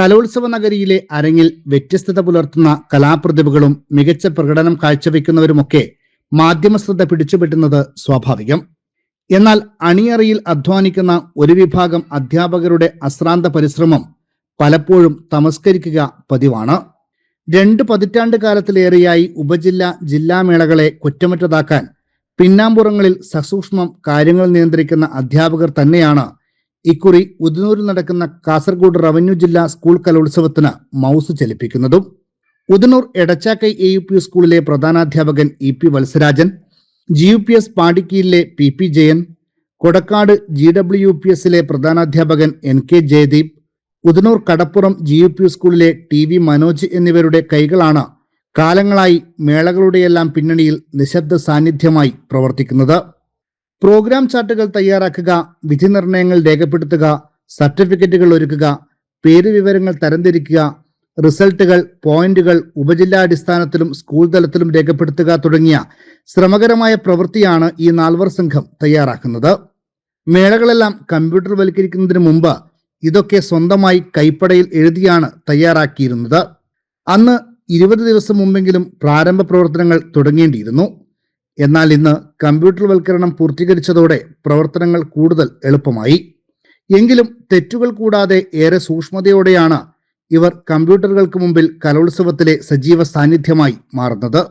കലോത്സവ നഗരിയിലെ അരങ്ങിൽ വ്യത്യസ്തത പുലർത്തുന്ന കലാപ്രതിഭകളും മികച്ച പ്രകടനം കാഴ്ചവെക്കുന്നവരുമൊക്കെ മാധ്യമ മാധ്യമശ്രദ്ധ പിടിച്ചുപറ്റുന്നത് സ്വാഭാവികം. എന്നാൽ അണിയറയിൽ അധ്വാനിക്കുന്ന ഒരു വിഭാഗം അധ്യാപകരുടെ അശ്രാന്ത പരിശ്രമം പലപ്പോഴും തമസ്കരിക്കുക പതിവാണ്. രണ്ട് പതിറ്റാണ്ട് കാലത്തിലേറെയായി ഉപജില്ല ജില്ലാ മേളകളെ കുറ്റമറ്റതാക്കാൻ പിന്നാമ്പുറങ്ങളിൽ സസൂക്ഷ്മം കാര്യങ്ങൾ നിയന്ത്രിക്കുന്ന അധ്യാപകർ തന്നെയാണ് ഇക്കുറി ഉദനൂരിൽ നടക്കുന്ന കാസർഗോഡ് റവന്യൂ ജില്ലാ സ്കൂൾ കലോത്സവത്തിന് mouse ചലിപ്പിക്കുന്നതും Udinur Edachakkai A U P സ്കൂളിലെ പ്രധാനാധ്യാപകൻ E P Vatsarajan G U P S പാടിക്കിയിലെ P P Jayan Kodakkad G W U P എസിലെ പ്രധാനാധ്യാപകൻ N K Jayadeep Udinur Kadappuram G U P സ്കൂളിലെ T V Manoj എന്നിവരുടെ കൈകളാണ് കാലങ്ങളായി മേളകളുടെയെല്ലാം പിന്നണിയിൽ നിശബ്ദ സാന്നിധ്യമായി പ്രവർത്തിക്കുന്നത്. Programme ചാർട്ടുകൾ തയ്യാറാക്കുക വിധി നിർണയങ്ങൾ രേഖപ്പെടുത്തുക സർട്ടിഫിക്കറ്റുകൾ ഒരുക്കുക പേര് വിവരങ്ങൾ തരംതിരിക്കുക റിസൾട്ടുകൾ പോയിന്റുകൾ ഉപജില്ലാടിസ്ഥാനത്തിലും സ്കൂൾ തലത്തിലും രേഖപ്പെടുത്തുക തുടങ്ങിയ ശ്രമകരമായ പ്രവൃത്തിയാണ് ഈ നാൽവർ സംഘം തയ്യാറാക്കുന്നത്. മേളകളെല്ലാം കമ്പ്യൂട്ടർ വൽക്കരിക്കുന്നതിന് മുമ്പ് ഇതൊക്കെ സ്വന്തമായി കൈപ്പടയിൽ എഴുതിയാണ് തയ്യാറാക്കിയിരുന്നത്. അന്ന് ഇരുപത് ദിവസം മുമ്പെങ്കിലും പ്രാരംഭ പ്രവർത്തനങ്ങൾ തുടങ്ങേണ്ടിയിരുന്നു. എന്നാൽ ഇന്ന് കമ്പ്യൂട്ടർവൽക്കരണം പൂർത്തീകരിച്ചതോടെ പ്രവർത്തനങ്ങൾ കൂടുതൽ എളുപ്പമായി. എങ്കിലും തെറ്റുകൾ കൂടാതെ ഏറെ സൂക്ഷ്മതയോടെയാണ് ഇവർ കമ്പ്യൂട്ടറുകൾക്ക് മുമ്പിൽ കലോത്സവത്തിലെ സജീവ സാന്നിധ്യമായി മാറുന്നത്.